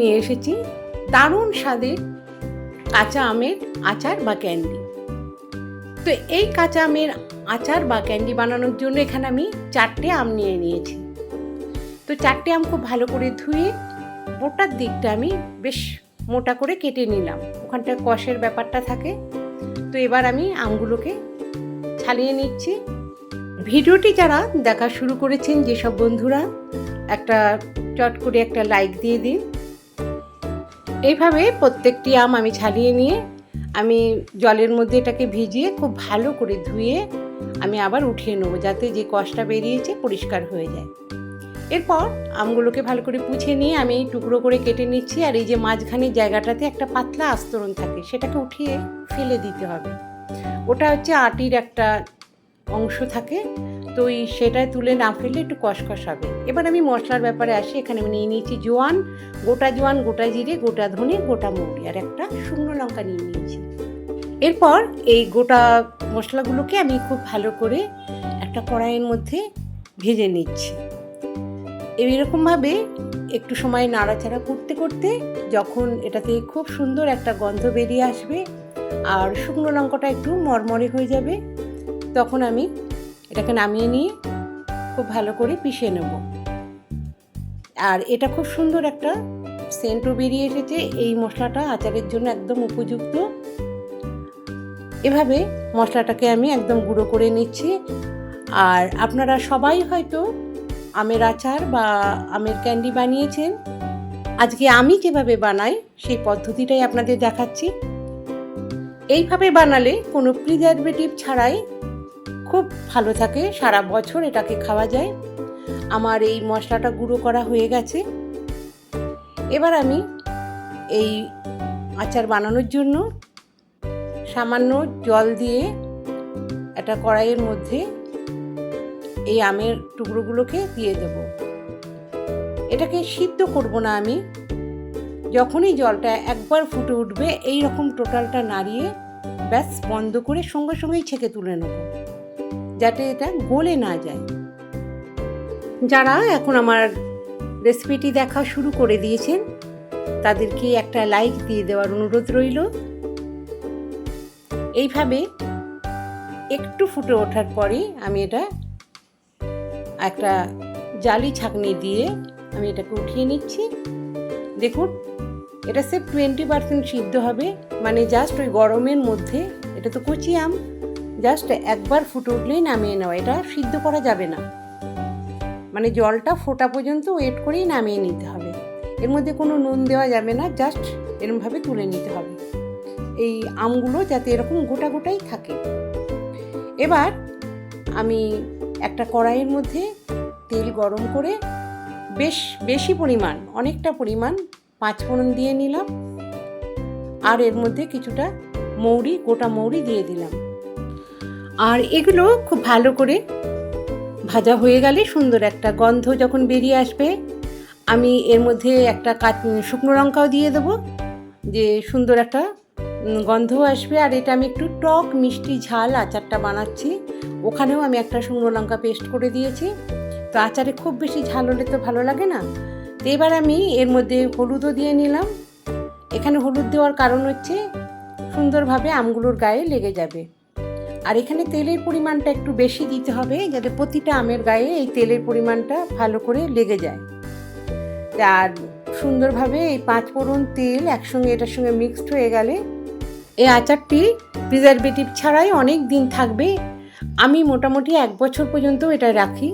নিয়ে এসেছি দারুণ স্বাদের কাঁচা আমের আচার বা ক্যান্ডি। তো এই কাঁচা আমের আচার বা ক্যান্ডি বানানোর জন্য এখানে আমি চারটে আম নিয়ে নিয়েছি। তো চারটে আম খুব ভালো করে ধুয়ে বোটার দিকটা আমি বেশ মোটা করে কেটে নিলাম। ওখানটা কষের ব্যাপারটা থাকে। তো এবার আমি আমগুলোকে ছালিয়ে নিচ্ছি। ভিডিওটি যারা দেখা শুরু করেছেন, যেসব বন্ধুরা, একটা চট করে একটা লাইক দিয়ে দিন। এইভাবে প্রত্যেকটি আম আমি ছালিয়ে নিয়ে, আমি জলের মধ্যে এটাকে ভিজিয়ে খুব ভালো করে ধুয়ে আমি আবার উঠিয়ে নেব যাতে যে কষটা বেরিয়েছে পরিষ্কার হয়ে যায়। এরপর আমগুলোকে ভালো করে পুছে নিয়ে আমি টুকরো করে কেটে নিচ্ছি আর এই যে মাঝখানের জায়গাটাতে একটা পাতলা আস্তরণ থাকে সেটাকে উঠিয়ে ফেলে দিতে হবে। ওটা হচ্ছে আটির একটা অংশ থাকে। তো সেটাই তুলে না ফেললে একটু কষকষ হবে। এবার আমি মশলার ব্যাপারে আসি, এখানে আমি নিয়ে নিয়েছি জোয়ান, গোটা জোয়ান, গোটা জিরে, গোটা ধনে, গোটা মৌরি আর একটা শুকনো লঙ্কা নিয়ে নিয়েছি। এরপর এই গোটা মশলাগুলোকে আমি খুব ভালো করে একটা কড়াইয়ের মধ্যে ভেজে নিচ্ছি। এইরকমভাবে একটু সময় নাড়াচাড়া করতে করতে যখন এটাতে খুব সুন্দর একটা গন্ধ বেরিয়ে আসবে আর শুকনো লঙ্কাটা একটু মরমরে হয়ে যাবে, তখন আমি এটাকে নামিয়ে নিয়ে খুব ভালো করে পিষে নেব। আর এটা খুব সুন্দর একটা সেন্টও বেরিয়ে এসেছে এই মশলাটা আচারের জন্য একদম উপযুক্ত। এভাবে মশলাটাকে আমি একদম গুঁড়ো করে নিচ্ছি। আর আপনারা সবাই হয়তো আমের আচার বা আমের ক্যান্ডি বানিয়েছেন। আজকে আমি যেভাবে বানাই, সেই পদ্ধতিটাই আপনাদের দেখাচ্ছি। এইভাবে বানালে কোনো প্রিজারভেটিভ ছাড়াই খুব ভালো থাকে, সারা বছর এটাকে খাওয়া যায়। আমার এই মশলাটা গুঁড়ো করা হয়ে গেছে। এবার আমি এই আচার বানানোর জন্য সামান্য জল দিয়ে একটা কড়াইয়ের মধ্যে এই আমের টুকরোগুলোকে দিয়ে দেব। এটাকে সিদ্ধ করব না আমি। যখনই জলটা একবার ফুটে উঠবে এই রকম টোটালটা নাড়িয়ে ব্যাস বন্ধ করে সঙ্গে সঙ্গেই ছেঁকে তুলে নেব। যাতে এটা গলে না যায়। যারা এখন আমার রেসিপিটি দেখা শুরু করে দিয়েছেন, তাদেরকে একটা লাইক দিয়ে দেওয়ার অনুরোধ রইল। এইভাবে একটু ফুটে ওঠার পরে আমি এটা একটা জালি ছাঁকনি দিয়ে আমি এটাকে উঠিয়ে নিচ্ছি। দেখুন, এটা সে টোয়েন্টি পার্সেন্ট সিদ্ধ হবে মানে জাস্ট ওই গরমের মধ্যে, এটা তো কচি আম। জাস্ট একবার ফুটে উঠলেই নামিয়ে নেওয়া, এটা সিদ্ধ করা যাবে না। মানে জলটা ফোটা পর্যন্ত ওয়েট করেই নামিয়ে নিতে হবে। এর মধ্যে কোনো নুন দেওয়া যাবে না, জাস্ট এরমভাবে তুলে নিতে হবে। এই আমগুলো যাতে এরকম গোটা গোটাই থাকে। এবার আমি একটা কড়াইয়ের মধ্যে তেল গরম করে বেশ, বেশি পরিমাণ, অনেকটা পরিমাণ পাঁচ ফোড়ন দিয়ে নিলাম। আর এর মধ্যে কিছুটা মৌরি, গোটা মৌরি দিয়ে দিলাম। আর এগুলো খুব ভালো করে ভাজা হয়ে গেলে সুন্দর একটা গন্ধ যখন বেরিয়ে আসবে, আমি এর মধ্যে একটা কাঁচ শুকনো লঙ্কাও দিয়ে দেবো, যে সুন্দর একটা গন্ধ আসবে। আর এটা আমি একটু টক মিষ্টি ঝাল আচারটা বানাচ্ছি। ওখানেও আমি একটা শুকনো লঙ্কা পেস্ট করে দিয়েছি। তো আচারে খুব বেশি ঝাল হলে তো ভালো লাগে না। তো এবার আমি এর মধ্যে হলুদও দিয়ে নিলাম। এখানে হলুদ দেওয়ার কারণ হচ্ছে, সুন্দরভাবে আমগুলোর গায়ে লেগে যাবে। আর এখানে তেলের পরিমাণটা একটু বেশি দিতে হবে যাতে প্রতিটা আমের গায়ে এই তেলের পরিমাণটা ভালো করে লেগে যায়। আর সুন্দরভাবে এই পাঁচ ফোড়ন তেল একসঙ্গে এটার সঙ্গে মিক্সড হয়ে গেলে এই আচারটি প্রিজারভেটিভ ছাড়াই অনেক দিন থাকবে। আমি মোটামুটি এক বছর পর্যন্ত এটা রাখি,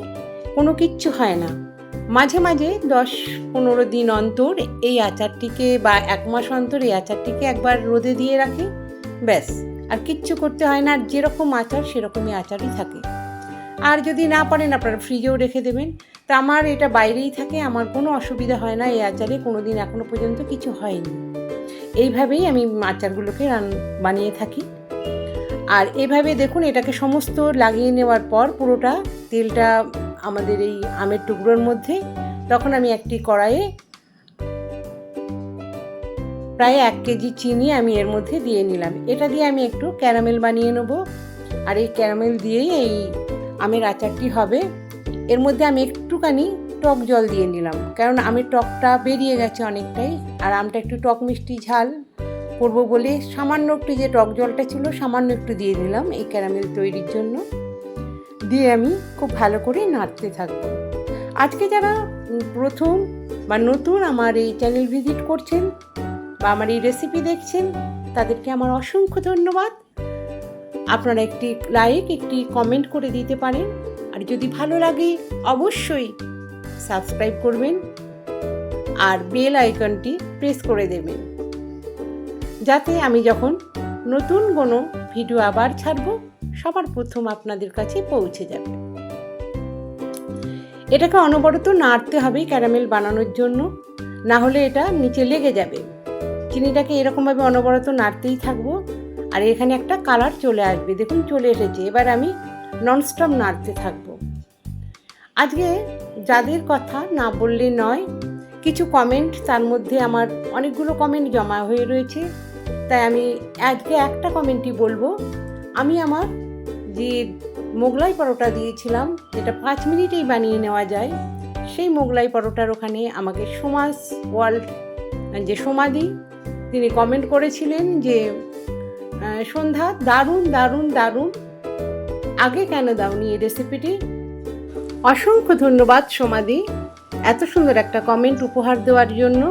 কোনো কিচ্ছু হয় না। মাঝে মাঝে দশ পনেরো দিন অন্তর এই আচারটিকে বা এক মাস অন্তর এই আচারটিকে একবার রোদে দিয়ে রাখি, ব্যাস। আর কিচ্ছু করতে হয় না, আর যেরকম আচার সেরকমই আচারই থাকে। আর যদি না পারেন, আপনারা ফ্রিজেও রেখে দেবেন। তা আমার এটা বাইরেই থাকে, আমার কোনো অসুবিধা হয় না, এই আচারে কোনো দিন এখনও পর্যন্ত কিছু হয়নি। এইভাবেই আমি আচারগুলোকে রান, বানিয়ে থাকি। আর এভাবে দেখুন, এটাকে সমস্ত লাগিয়ে নেওয়ার পর পুরোটা তেলটা আমাদের এই আমের টুকরোর মধ্যে, তখন আমি একটি কড়াইয়ে প্রায় এক কেজি চিনি আমি এর মধ্যে দিয়ে নিলাম। এটা দিয়ে আমি একটু ক্যারামেল বানিয়ে নেব। আর এই ক্যারামেল দিয়েই এই আমের আচারটি হবে। এর মধ্যে আমি একটুখানি টক জল দিয়ে নিলাম। কারণ আমের টকটা বেরিয়ে গেছে অনেকটাই। আর আমটা একটু টক মিষ্টি ঝাল করব বলে সামান্য একটু যে টক জলটা ছিল, সামান্য একটু দিয়ে দিলাম এই ক্যারামেল তৈরির জন্য। দিয়ে আমি খুব ভালো করে নাড়তে থাকব। আজকে যারা প্রথম বা নতুন আমার এই চ্যানেল ভিজিট করছেন বা আমার এই রেসিপি দেখছেন, তাদেরকে আমার অসংখ্য ধন্যবাদ। আপনারা একটি লাইক একটি কমেন্ট করে দিতে পারেন। আর যদি ভালো লাগে, অবশ্যই সাবস্ক্রাইব করবেন আর বেল আইকনটি প্রেস করে দেবেন। যাতে আমি যখন নতুন কোনো ভিডিও আবার ছাড়ব, সবার প্রথম আপনাদের কাছে পৌঁছে যাবে। এটাকে অনবরত নাড়তে হবে ক্যারামেল বানানোর জন্য। না হলে এটা নিচে লেগে যাবে। চিনিটাকে এরকমভাবে অনবরত নাড়তেই থাকব। আর এখানে একটা কালার চলে আসবে। দেখুন, চলে এসেছে। এবার আমি ননস্টপ নাড়তে থাকব। আজকে যাদের কথা না বললে নয়, কিছু কমেন্ট তার মধ্যে আমার অনেকগুলো কমেন্ট জমা হয়ে রয়েছে। তাই আমি আজকে একটা কমেন্টই বলব। আমি আমার যে মোগলাই পরোটা দিয়েছিলাম যেটা পাঁচ মিনিটেই বানিয়ে নেওয়া যায়। সেই মোগলাই পরোটার ওখানে আমাকে সমাজ ওয়ার্ল্ড, যে সমাধি তিনি কমেন্ট করেছিলেন যে সন্ধ্যা, দারুণ দারুণ দারুণ। আগে কেন দাওনি এই রেসিপিটি অসংখ্য ধন্যবাদ সমাধি এত সুন্দর একটা কমেন্ট উপহার দেওয়ার জন্য।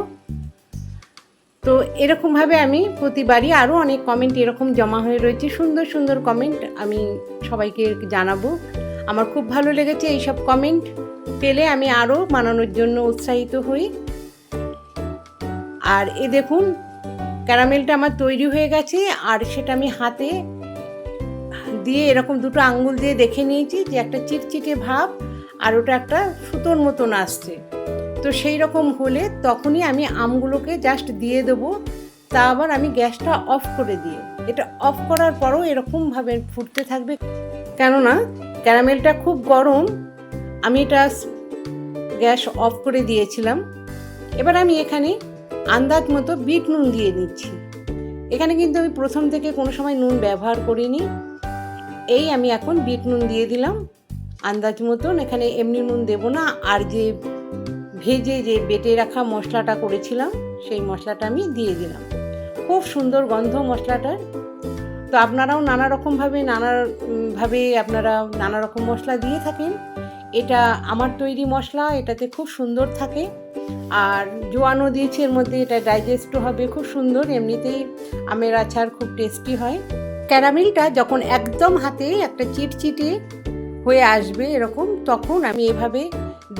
তো এরকমভাবে আমি প্রতিবারই আরও অনেক কমেন্ট এরকম জমা হয়ে রয়েছে। সুন্দর সুন্দর কমেন্ট আমি সবাইকে জানাব। আমার খুব ভালো লেগেছে এইসব কমেন্ট পেলে আমি আরও বানানোর জন্য উৎসাহিত হই। আর এ দেখুন ক্যারামেলটা আমার তৈরি হয়ে গেছে আর সেটা আমি হাতে দিয়ে এরকম দুটো আঙ্গুল দিয়ে দেখে নিয়েছি যে একটা চিটচিটে ভাব আর ওটা একটা সুতোর মতন আসছে। তো সেই রকম হলে তখনই আমি আমগুলোকে জাস্ট দিয়ে দেবো, তা আবার আমি গ্যাসটা অফ করে দিয়ে। এটা অফ করার পরও এরকমভাবে ফুটতে থাকবে। কেননা ক্যারামেলটা খুব গরম, আমি এটা গ্যাস অফ করে দিয়েছিলাম। এবার আমি এখানে আন্দাজ মতো বিট নুন দিয়ে দিচ্ছি। এখানে কিন্তু আমি প্রথম থেকে কোনো সময় নুন ব্যবহার করিনি। এই আমি এখন বিট নুন দিয়ে দিলাম। আন্দাজ মতন এখানে এমনি নুন দেবো না। আর যে ভেজে যে বেটে রাখা মশলাটা করেছিলাম সেই মশলাটা আমি দিয়ে দিলাম। খুব সুন্দর গন্ধ মশলাটার। তো আপনারাও নানা রকমভাবে নানা উম, ভাবে আপনারা নানা রকম মশলা দিয়ে থাকেন। এটা আমার তৈরি মশলা, এটাতে খুব সুন্দর থাকে। আর জোয়ানও দিয়েছে, এর মধ্যে এটা ডাইজেস্টও হবে, খুব সুন্দর। এমনিতেই আমের আচার খুব টেস্টি হয়। ক্যারামেলটা যখন একদম হাতে একটা চিটচিটে হয়ে আসবে এরকম, তখন আমি এভাবে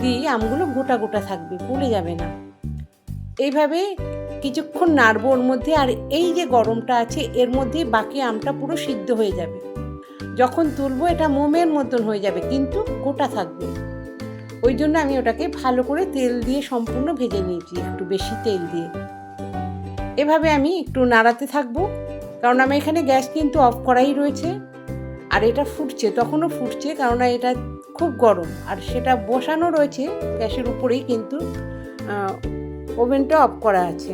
দিই আমগুলো গোটা গোটা থাকবে, পুড়ে যাবে না। এইভাবে কিছুক্ষণ নাড়বো ওর মধ্যে, আর এই যে গরমটা আছে, এর মধ্যে বাকি আমটা পুরো সিদ্ধ হয়ে যাবে। যখন তুলবো, এটা মোমের মতন হয়ে যাবে, কিন্তু গোটা থাকবে। ওই জন্য আমি ওটাকে ভালো করে তেল দিয়ে সম্পূর্ণ ভেজে নিয়েছি, একটু বেশি তেল দিয়ে। এভাবে আমি একটু নাড়াতে থাকব, কারণ আমার এখানে গ্যাস কিন্তু অফ করাই রয়েছে, আর এটা ফুটছে, তখনও ফুটছে কারণ এটা খুব গরম, আর সেটা বসানো রয়েছে, গ্যাসের উপরেই কিন্তু ওভেনটা অফ করা আছে।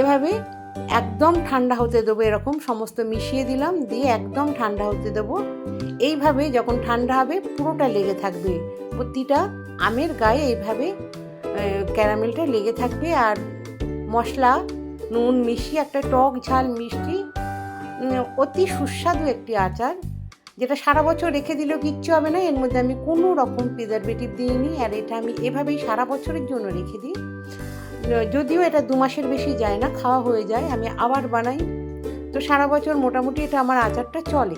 এভাবে একদম ঠান্ডা হতে দেবো এরকম সমস্ত মিশিয়ে দিলাম, দিয়ে একদম ঠান্ডা হতে দেবো। এইভাবে যখন ঠান্ডা হবে পুরোটা লেগে থাকবে। প্রতিটা আমের গায়ে এইভাবে ক্যারামেলটা লেগে থাকবে আর মশলা, নুন মিশিয়ে একটা টক ঝাল মিষ্টি অতি সুস্বাদু একটি আচার, যেটা সারা বছর রেখে দিলেও কিচ্ছু হবে না। এর মধ্যে আমি কোনো রকম প্রিজারভেটিভ দিইনি, আর এটা আমি এভাবেই সারা বছরের জন্য রেখে দিই। যদিও এটা দু মাসের বেশি যায় না, খাওয়া হয়ে যায়, আমি আবার বানাই। তো সারা বছর মোটামুটি এটা আমার আচারটা চলে।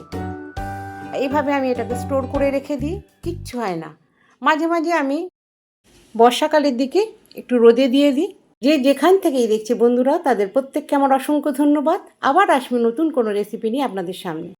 এইভাবে আমি এটাকে স্টোর করে রেখে দিই, কিচ্ছু হয় না। মাঝে মাঝে আমি বর্ষাকালের দিকে একটু রোদে দিয়ে দিই। যে যেখান থেকেই দেখছে বন্ধুরা, তাদের প্রত্যেককে আমার অসংখ্য ধন্যবাদ। আবার আসবে নতুন কোনো রেসিপি নিয়ে আপনাদের সামনে।